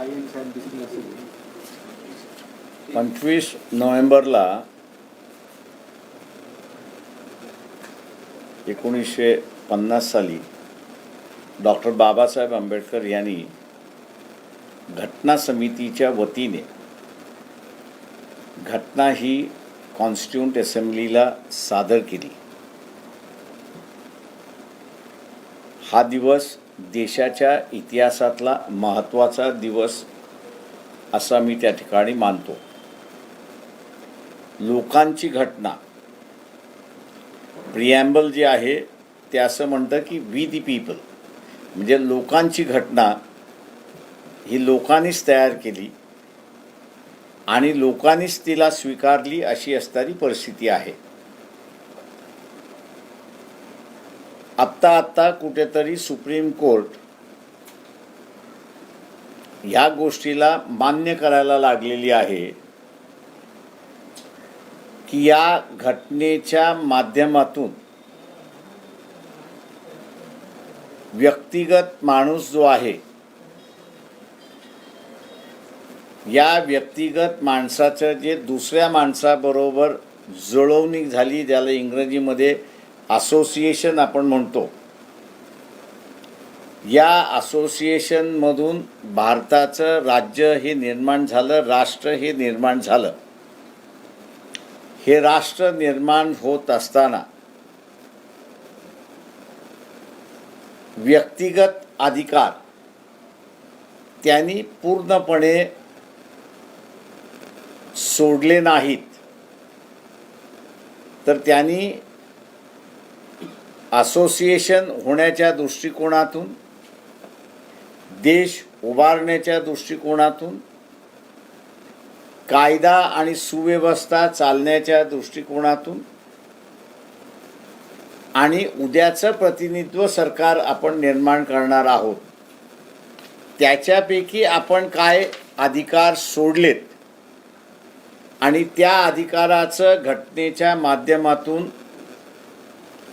असेल पंचवीस नोव्हेंबरला एकोणीसशे पन्नास साली डॉक्टर बाबासाहेब आंबेडकर यांनी घटना समितीच्या वतीने घटना ही कॉन्स्टिट्यूंट असेंब्लीला सादर केली. हा दिवस देशाच्या इतिहासातला महत्त्वाचा दिवस असा मी त्या ठिकाणी मानतो. लोकांची घटना. प्रियॅम्बल जे आहे ते असं म्हणतं की वी दी पीपल म्हणजे लोकांची घटना ही लोकांनीच तयार केली आणि लोकांनीच तिला स्वीकारली अशी असणारी परिस्थिती आहे. आत्ता आत्ता कुठेतरी सुप्रीम कोर्ट ह्या गोष्टीला मान्य करायला लागलेली आहे की या घटनेच्या माध्यमातून व्यक्तिगत माणूस जो आहे या व्यक्तिगत माणसाचं जे दुसऱ्या माणसाबरोबर जुळवणी झाली ज्याला इंग्रजीमध्ये असोसिएशन आपण म्हणतो. या असोसिएशनमधून भारताचं राज्य हे निर्माण झालं राष्ट्र हे निर्माण झालं. हे राष्ट्र निर्माण होत असताना व्यक्तिगत अधिकार त्यांनी पूर्णपणे सोडले नाहीत. तर त्यांनी असोसिएशन होण्याच्या दृष्टिकोनातून देश उभारण्याच्या दृष्टिकोनातून कायदा आणि सुव्यवस्था चालण्याच्या दृष्टिकोनातून आणि उद्याचं प्रतिनिधित्व सरकार आपण निर्माण करणार आहोत. त्याच्यापैकी आपण काय अधिकार सोडलेत आणि त्या अधिकाराचं घटनेच्या माध्यमातून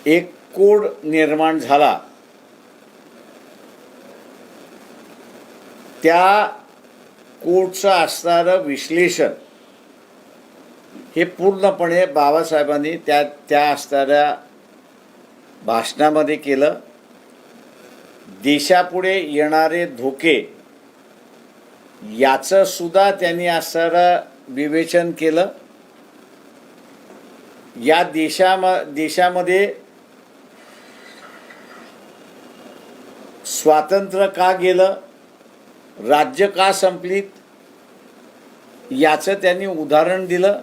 एक कोड निर्माण झाला. त्या कोडचं असणारं विश्लेषण हे पूर्णपणे बाबासाहेबांनी त्या त्या असणाऱ्या भाषणामध्ये केलं. देशापुढे येणारे धोके याचं सुद्धा त्यांनी असणारं विवेचन केलं. या देशाम देशामध्ये स्वातंत्र्य का गेलं? राज्य का संपलीत? याचं त्यांनी उदाहरण दिलं.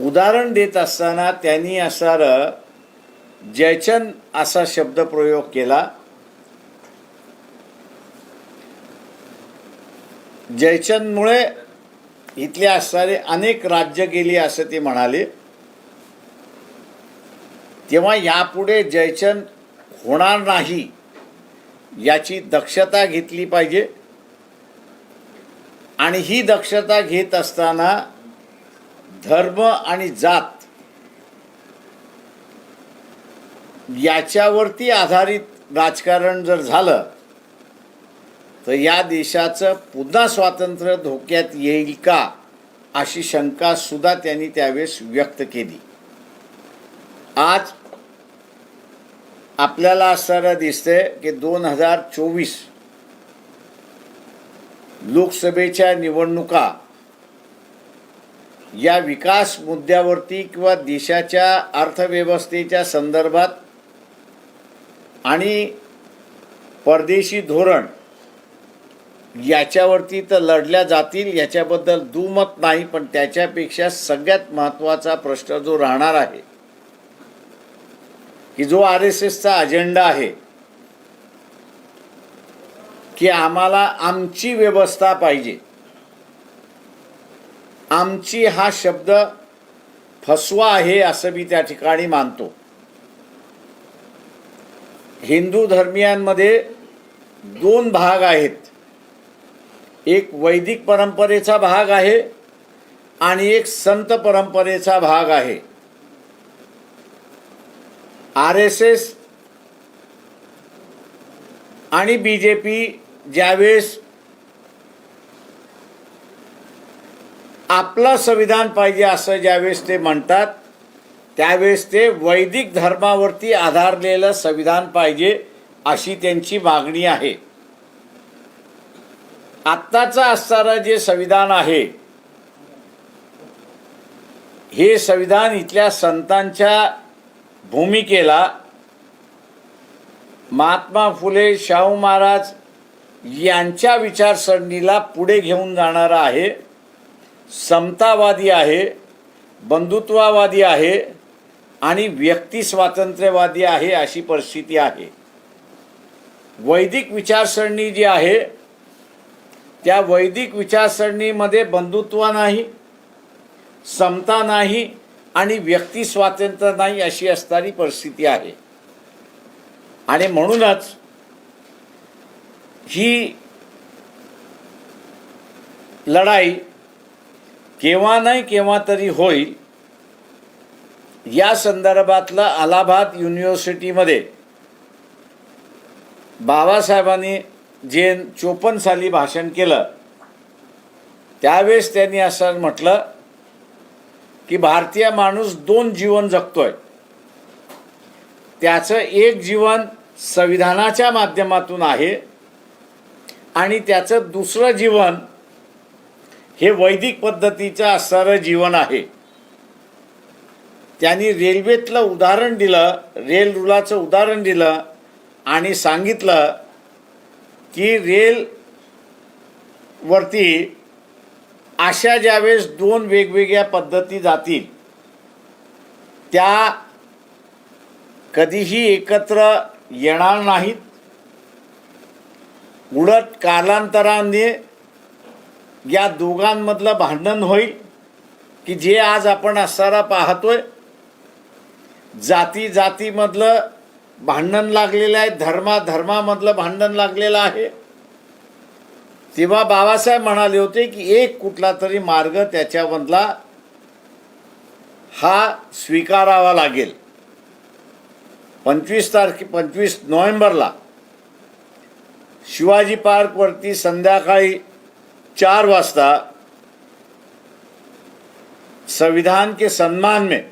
उदाहरण देत असताना त्यांनी असणारं जयचंद असा शब्दप्रयोग केला. जयचंदमुळे इथले असणारे अनेक राज्य गेली असं ते म्हणाले. तेव्हा यापुढे जयचंद होणार नाही याची दक्षता घेतली पाहिजे. आणि ही दक्षता घेत असताना धर्म आणि जात याच्यावरती आधारित राजकारण जर झालं तर या देशाचं पुन्हा स्वातंत्र्य धोक्यात येईल का अशी शंका सुद्धा त्यांनी त्यावेळेस व्यक्त केली. आज आपल्याला असणारं दिसतंय की दोन हजार चोवीस लोकसभेच्या निवडणुका या विकास मुद्द्यावरती किंवा देशाच्या अर्थव्यवस्थेच्या संदर्भात आणि परदेशी धोरण याच्यावरती तर लढल्या जातील याच्याबद्दल दुमत नाही पण त्याच्यापेक्षा सगळ्यात महत्त्वाचा प्रश्न जो राहणार आहे की जो आर एस एसचा अजेंडा आहे की आम्हाला आमची व्यवस्था पाहिजे. आमची हा शब्द फसवा आहे असं मी त्या ठिकाणी मानतो. हिंदू धर्मियांमध्ये दोन भाग आहेत. एक वैदिक परंपरेचा भाग आहे आणि एक संत परंपरेचा भाग आहे. आर एस एस आणि बी जे पी ज्यावेळेस आपलं संविधान पाहिजे असं ज्यावेळेस ते म्हणतात त्यावेळेस ते वैदिक धर्मावरती आधारलेलं संविधान पाहिजे अशी त्यांची मागणी आहे. आत्ताचं असणारं जे संविधान आहे हे संविधान इथल्या संतांच्या भूमिकेला महात्मा फुले शाहू महाराज यांच्या विचारसरणीला पुढे घेऊन जाणारा आहे. समतावादी आहे बंधुत्ववादी आहे आणि व्यक्ती स्वातंत्र्यवादी आहे अशी परिस्थिती आहे. वैदिक विचारसरणी जी आहे त्या वैदिक विचारसरणीमध्ये बंधुत्व नाही समता नाही आणि व्यक्ती स्वातंत्र्य नाही अशी असणारी परिस्थिती आहे. आणि म्हणूनच ही लढाई केव्हा नाही केव्हा तरी होईल या संदर्भातलं अलाहाबाद युनिव्हर्सिटीमध्ये बाबासाहेबांनी जे चोपन्न साली भाषण केलं त्यावेळेस त्यांनी असं म्हटलं की भारतीय माणूस दोन जीवन जगतोय. त्याचं एक जीवन संविधानाच्या माध्यमातून आहे आणि त्याचं दुसरं जीवन हे वैदिक पद्धतीचं असणारं जीवन आहे. त्यांनी रेल्वेतलं उदाहरण दिलं रेल रुलाचं उदाहरण दिलं आणि सांगितलं की रेल वरती अशा ज्यावेळेस दोन वेगवेगळ्या पद्धती जातील त्या कधीही एकत्र येणार नाहीत. उलट कालांतराने या दोघांमधलं भांडण होईल की जे आज आपण असणारा पाहतोय जाती जातीमधलं भांडण लागलेलं आहे धर्मा धर्मामधलं भांडण लागलेलं आहे. तेव्हा बाबासाहेब म्हणाले होते की एक कुठला तरी मार्ग त्याच्यामधला हा स्वीकारावा लागेल. पंचवीस तारखे पंचवीस नोव्हेंबरला शिवाजी पार्कवरती संध्याकाळी चार वाजता संविधान के सन्मान में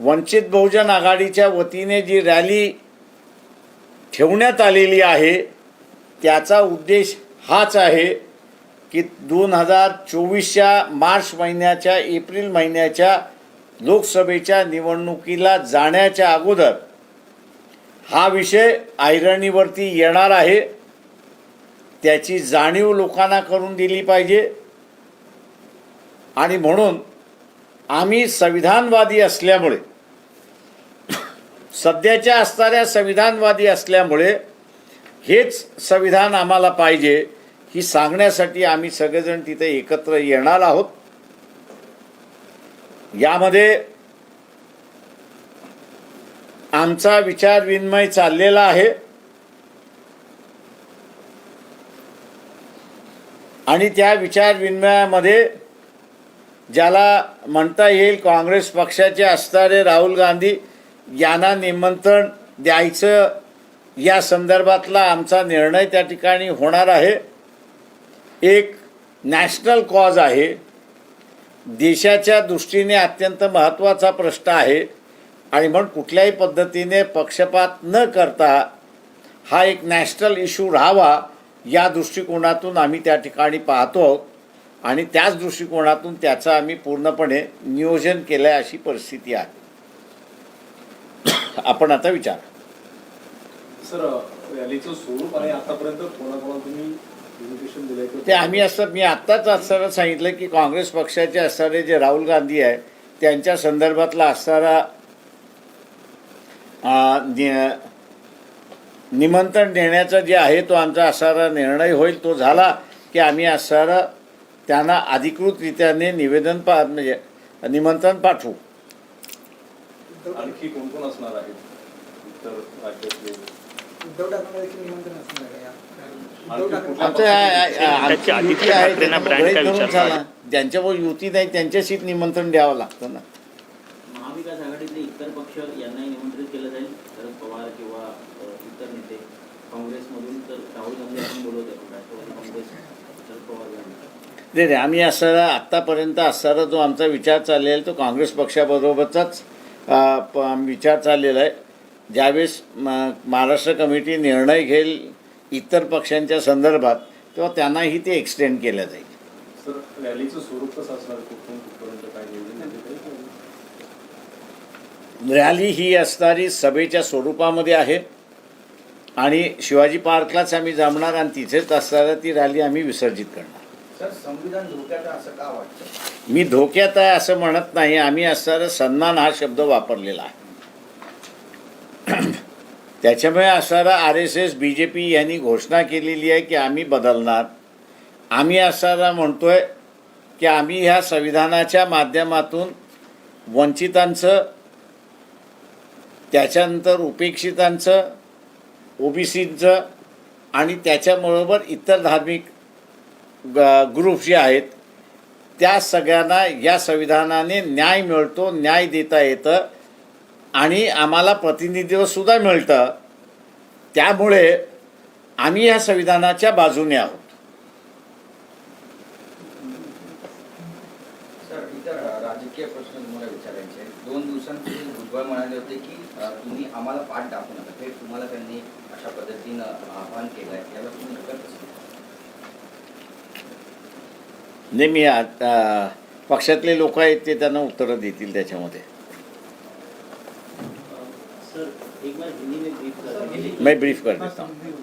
वंचित बहुजन आघाडीच्या वतीने जी रॅली ठेवण्यात आलेली आहे त्याचा उद्देश हाच आहे की दोन हजार चोवीसच्या मार्च महिन्याच्या एप्रिल महिन्याच्या लोकसभेच्या निवडणुकीला जाण्याच्या अगोदर हा विषय ऐरणीवरती येणार आहे. त्याची जाणीव लोकांना करून दिली पाहिजे. आणि म्हणून आम्ही संविधानवादी असल्यामुळे सध्याच्या असणाऱ्या संविधानवादी असल्यामुळे हेच संविधान आम्हाला पाहिजे ही सांगण्यासाठी आम्ही सगळेजण तिथे एकत्र येणार आहोत. यामध्ये आमचा विचार विनिमय चाललेला आहे. आणि त्या विचार विनिमयामध्ये ज्याला म्हणता येईल काँग्रेस पक्षाचे असणारे राहुल गांधी यांना निमंत्रण द्यायचं या संदर्भातला आमचा निर्णय त्या ठिकाणी होणार आहे. एक नॅशनल कॉज आहे. देशाच्या दृष्टीने अत्यंत महत्त्वाचा प्रश्न आहे आणि म्हणून कुठल्याही पद्धतीने पक्षपात न करता हा एक नॅशनल इश्यू राहावा या दृष्टिकोनातून आम्ही त्या ठिकाणी पाहतो आहोत आणि त्याच दृष्टिकोनातून त्याचं आम्ही पूर्णपणे नियोजन केलं आहे अशी परिस्थिती आहे. आपण आता विचार. सर रॅलीचं स्वरूप आणि आतापर्यंत कोणाकोणाला तुम्ही ते आम्ही असं मी आत्ताच असताना सांगितलं की काँग्रेस पक्षाचे असणारे जे राहुल गांधी आहे त्यांच्या संदर्भातला असणारा निमंत्रण देण्याचा जे आहे तो आमचा असणारा निर्णय होईल. तो झाला की आम्ही असणारा त्यांना अधिकृतरित्याने निवेदन पा म्हणजे निमंत्रण पाठवू. आणखी कोण कोण असणार आहेत? राज्यातले उद्धव ठाकरे निमंत्रण असणार आहे आदित्य ठाकरेंना. ज्यांच्यावर युती नाही त्यांच्याशीच निमंत्रण द्यावं लागतं ना. महाविकास आघाडीतले इतर पक्ष यांनाही निमंत्रित केलं जाईल. शरद पवार किंवा इतर नेते. काँग्रेसमधून राहुल गांधी आपण बोलवतो पण राष्ट्रवादी काँग्रेस शरद पवार नाही नाही आम्ही असणारा आत्तापर्यंत असणारा जो आमचा विचार चाललेला आहे तो काँग्रेस पक्षाबरोबरचाच विचार चाललेला आहे. ज्यावेळेस म- महाराष्ट्र कमिटी निर्णय घेईल इतर पक्षांच्या संदर्भात तेव्हा त्यांनाही ते एक्सटेंड केलं जाईल. सर रॅलीचं स्वरूप कसं असणार? कुठून कुठपर्यंत काय नियोजन काही रॅली ही असणारी सभेच्या स्वरूपामध्ये आहे. आणि शिवाजी पार्कलाच आम्ही जमणार आणि तिथेच असणारा ती रॅली आम्ही विसर्जित करणार. सर संविधान धोक्यात आहे असं का वाटतं? मी धोक्यात आहे असं म्हणत नाही. आम्ही असणारा सन्मान हा शब्द वापरलेला आहे. त्याच्यामुळे असणारा R S S B J P यांनी घोषणा केलेली आहे की आम्ही बदलणार. आम्ही असणारा आहे की आम्ही ह्या संविधानाच्या माध्यमातून वंचितांचं त्याच्यानंतर उपेक्षितांचं ओबीसीचं आणि त्याच्याबरोबर इतर धार्मिक ग- ग्रुप जे आहेत त्या सगळ्यांना या संविधानाने न्याय मिळतो न्याय देता येतं. आणि आम्हाला प्रतिनिधित्वसुद्धा मिळतं. त्यामुळे आम्ही या संविधानाच्या बाजूने आहोत. राजकीय प्रश्न तुम्हाला विचारायचे. दोन दिवसांपूर्वी भुजबळ म्हणाले होते की तुम्ही आम्हाला पाठ दाखवू नका. हे तुम्हाला त्यांनी अशा पद्धतीनं आवाहन केलं आहे. याला तुम्ही नकार कसं नेहमी आता पक्षातले लोक आहेत ते त्यांना उत्तरं देतील त्याच्यामध्ये. मैं ब्रीफ कर देता हूँ।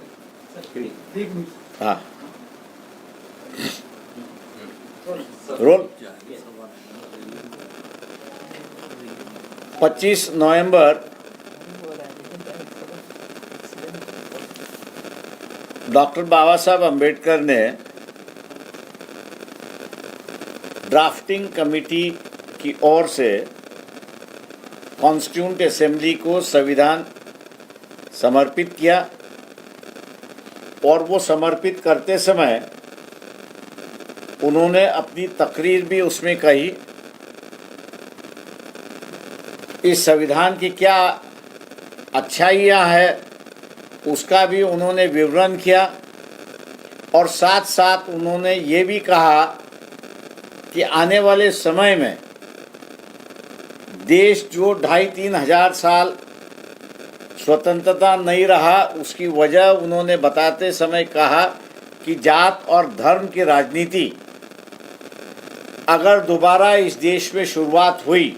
हाँ। रोल। 25 नवंबर। डॉक्टर बाबा साहब अंबेडकर ने ड्राफ्टिंग कमेटी की ओर से कॉन्स्टिट्यूंट असेंबली को संविधान समर्पित किया और वो समर्पित करते समय उन्होंने अपनी तकरीर भी उसमें कही। इस संविधान की क्या अच्छाइयाँ है, उसका भी उन्होंने विवरण किया और साथ साथ उन्होंने ये भी कहा कि आने वाले समय में देश जो ढाई तीन हज़ार साल स्वतंत्रता नहीं रहा, उसकी वजह उन्होंने बताते समय कहा कि जात और धर्म की राजनीति अगर दोबारा इस देश में शुरुआत हुई,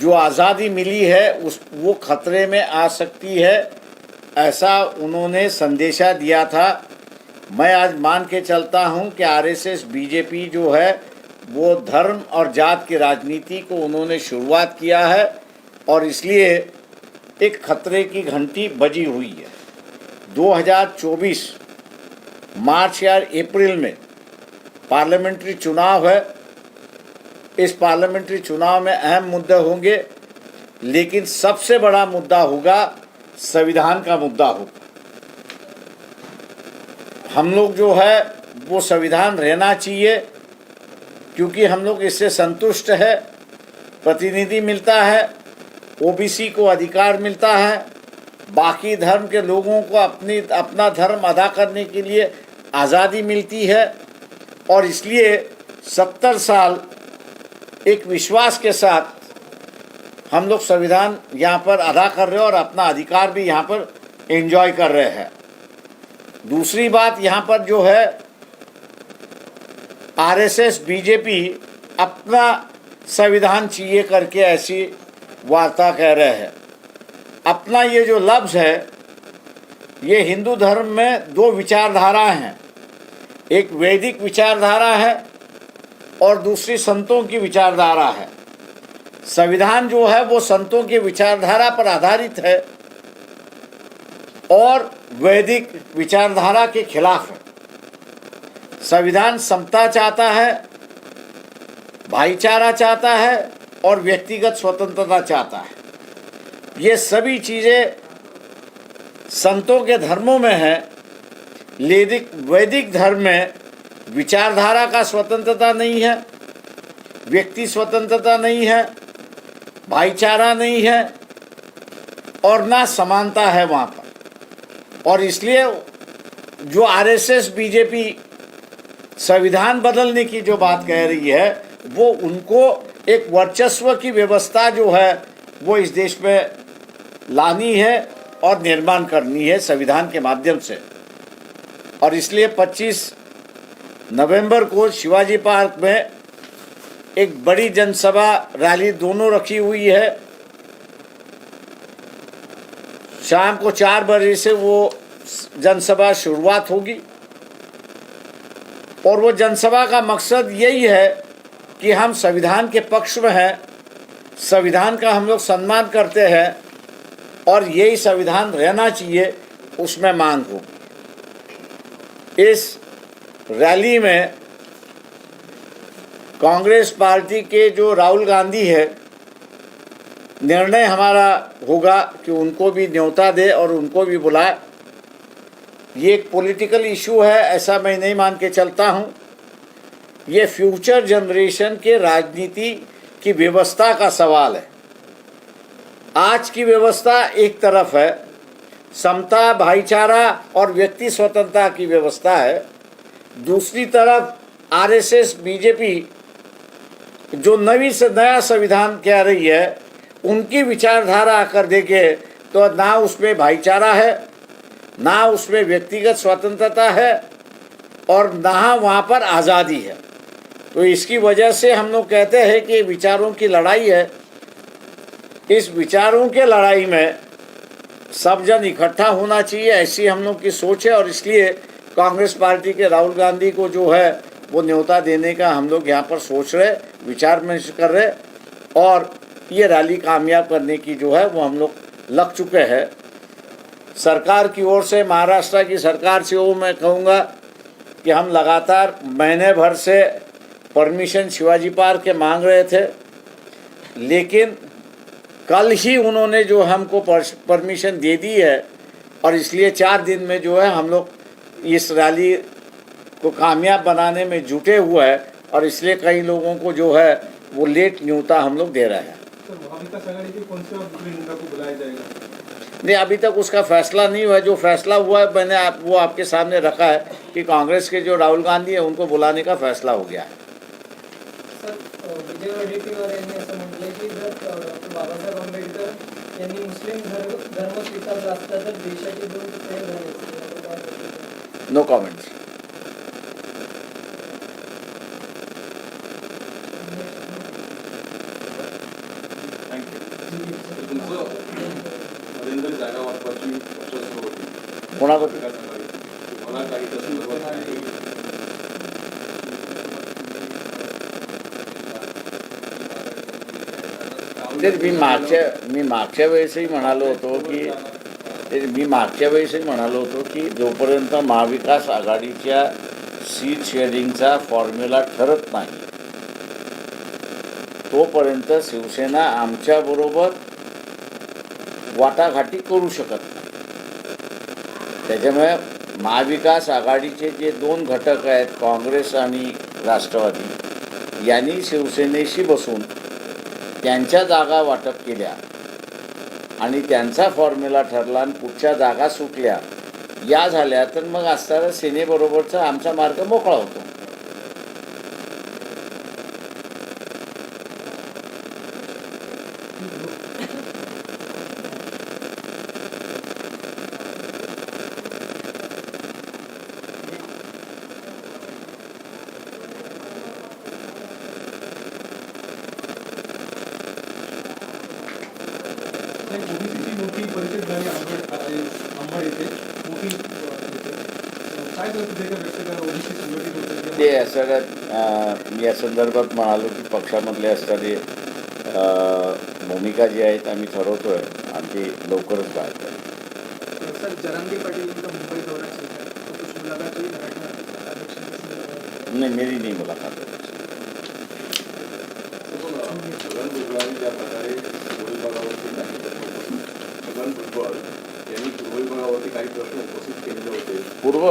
जो आज़ादी मिली है, उस, वो खतरे में आ सकती है, ऐसा उन्होंने संदेशा दिया था। मैं आज मान के चलता हूँ कि आरएसएस, बीजेपी जो है, वो धर्म और जात की राजनीति को उन्होंने शुरुआत किया है और इसलिए एक खतरे की घंटी बजी हुई है। 2024 मार्च या अप्रैल में पार्लियामेंट्री चुनाव है। इस पार्लियामेंट्री चुनाव में अहम मुद्दे होंगे, लेकिन सबसे बड़ा मुद्दा होगा, संविधान का मुद्दा होगा। हम लोग जो है, वो संविधान रहना चाहिए, क्योंकि हम लोग इससे संतुष्ट है, प्रतिनिधि मिलता है ओबीसी को अधिकार मिलता है। बाकी धर्म के लोगों को अपनी, अपना धर्म अदा करने के लिए आज़ादी मिलती है और इसलिए सत्तर साल एक विश्वास के साथ हम लोग संविधान यहाँ पर अदा कर रहे हैं और अपना अधिकार भी यहाँ पर एंजॉय कर रहे हैं। दूसरी बात यहाँ पर जो है, आरएसएस, बीजेपी अपना संविधान चाहिए करके ऐसी वार्ता कह रहे हैं। अपना ये जो लफ्ज़ है, ये हिंदू धर्म में दो विचारधारा हैं। एक वैदिक विचारधारा है और दूसरी संतों की विचारधारा है। संविधान जो है, वो संतों की विचारधारा पर आधारित है और वैदिक विचारधारा के खिलाफ है। संविधान समता चाहता है, भाईचारा चाहता है और व्यक्तिगत स्वतंत्रता चाहता है। ये सभी चीज़ें संतों के धर्मों में है, लेदिक, वैदिक धर्म में विचारधारा का स्वतंत्रता नहीं है, व्यक्ति स्वतंत्रता नहीं है, भाईचारा नहीं है, और ना समानता है वहाँ पर। और इसलिए जो आरएसएस, बीजेपी संविधान बदलने की जो बात कह रही है, वो उनको एक वर्चस्व की व्यवस्था जो है, वो इस देश में लानी है और निर्माण करनी है संविधान के माध्यम से। और इसलिए 25 नवंबर को शिवाजी पार्क में एक बड़ी जनसभा रैली दोनों रखी हुई है। शाम को चार बजे से वो जनसभा शुरुआत होगी। और वो जनसभा का मकसद यही है कि हम संविधान के पक्ष में हैं, संविधान का हम लोग सम्मान करते हैं और यही संविधान रहना चाहिए, उसमें मांग होगी इस रैली में कांग्रेस पार्टी के जो राहुल गांधी है, निर्णय हमारा होगा कि उनको भी न्योता दे और उनको भी बुलाए। ये एक पॉलिटिकल इशू है, ऐसा मैं नहीं मान के चलता हूँ। ये फ्यूचर जनरेशन के राजनीति की व्यवस्था का सवाल है। आज की व्यवस्था एक तरफ़ है, समता, भाईचारा और व्यक्ति स्वतंत्रता की व्यवस्था है। दूसरी तरफ़ आरएसएस, बीजेपी जो नवी से नया संविधान कह रही है, उनकी विचारधारा आकर देखे तो ना उसमें भाईचारा है, ना उसमें व्यक्तिगत स्वतंत्रता है और ना वहाँ पर आज़ादी है। तो इसकी वजह से हम लोग कहते हैं कि विचारों की लड़ाई है। इस विचारों के लड़ाई में सब जन इकट्ठा होना चाहिए, ऐसी हम लोग की सोच है और इसलिए कांग्रेस पार्टी के राहुल गांधी को जो है, वो न्योता देने का हम लोग यहाँ पर सोच रहे, विचार में कर रहे और ये रैली कामयाब करने की जो है, वो हम लोग लग चुके हैं। सरकार की ओर से, महाराष्ट्र की सरकार से वो मैं कहूँगा कि हम लगातार महीने भर से परमिशन शिवाजी पार्क के मांग रहे थे लेकिन कल ही उन्होंने जो हमको परमिशन दे दी है और इसलिए चार दिन में जो है हम लोग इस रैली को कामयाब बनाने में जुटे हुए हैं और इसलिए कई लोगों को जो है वो लेट न्यूता हम लोग दे रहे हैं। सर महाविकास आघाड़ी के कौन से और दूसरे नेता को बुलाया जाएगा? नहीं अभी तक उसका फैसला नहीं हुआ है। जो फैसला हुआ है मैंने आप वो आपके सामने रखा है कि कांग्रेस के जो राहुल गांधी है उनको बुलाने का फैसला हो गया है। वडेट्टीवार यांनी असं म्हटलंय की जर डॉक्टर बाबासाहेब आंबेडकर यांनी मुस्लिम धर्म धर्म स्वीकारला असता तर देशाचे दोन तुकडे झाले असते? नो कमेंट्स होती. कोणाकडे तुम्हाला काही त्या तेच मी मागच्या मी मागच्या वेळेसही म्हणालो होतो की ते मी मागच्या वेळेसही म्हणालो होतो की जोपर्यंत महाविकास आघाडीच्या सीट शेअरिंगचा फॉर्म्युला ठरत नाही तोपर्यंत शिवसेना आमच्याबरोबर वाटाघाटी करू शकत नाही. त्याच्यामुळे महाविकास आघाडीचे जे दोन घटक आहेत काँग्रेस आणि राष्ट्रवादी यांनी शिवसेनेशी बसून त्यांच्या जागा वाटप केल्या. आणि त्यांचा फॉर्म्युला ठरला आणि पुढच्या जागा सुटल्या. या झाल्या तर मग असताना सेनेबरोबरचा आमचा मार्ग मोकळा होतो. काय ते सगळ्यात अं, या संदर्भात म्हणालो की पक्षामधले असणारे भूमिका जी आहेत आम्ही ठरवतो आहे. आणि ती लवकरच दौरा सुरू आहे हुई मराठा आरक्षणाच्या नाही मेरी नाही प्रकारे पूर्व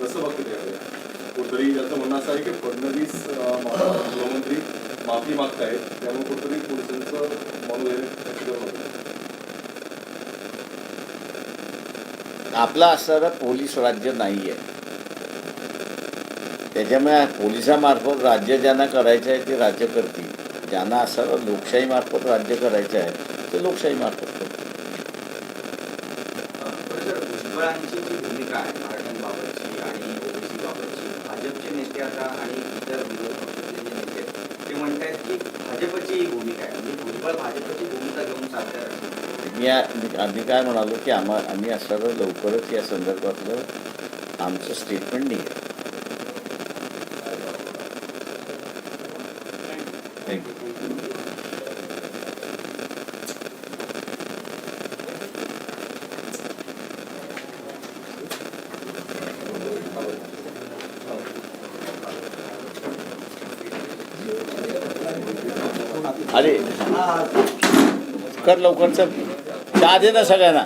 कसं बघते कुठतरी याचं म्हणणं असं आहे की फडणवीस गृहमंत्री माफी मागतायत त्यामुळे कुठतरी पोलिसांचं आपलं असणारं पोलीस राज्य नाही आहे त्याच्यामुळे पोलिसामार्फत राज्य ज्यांना करायचं आहे ते राज्य करतील. ज्यांना असणारं लोकशाहीमार्फत राज्य करायचं आहे ते लोकशाहीमार्फत करतील बरं सर भुजबळांची जी भूमिका आहे मराठ्यांबाबतची आणि ओबीसी बाबतची नेते आता आणि इतर विरोधी पक्षातले जे नेते आहेत ते म्हणतायत की भाजपची ही भूमिका आहे. म्हणजे भुजबळ भाजपची भूमिका घेऊन चालतात असं मी आम्ही काय म्हणालो की आम्हा आम्ही असणारं लवकरच या संदर्भातलं आमचं स्टेटमेंट निघेल. थँक्यू कर लवकर चल चहा दे ना सगळ्यांना.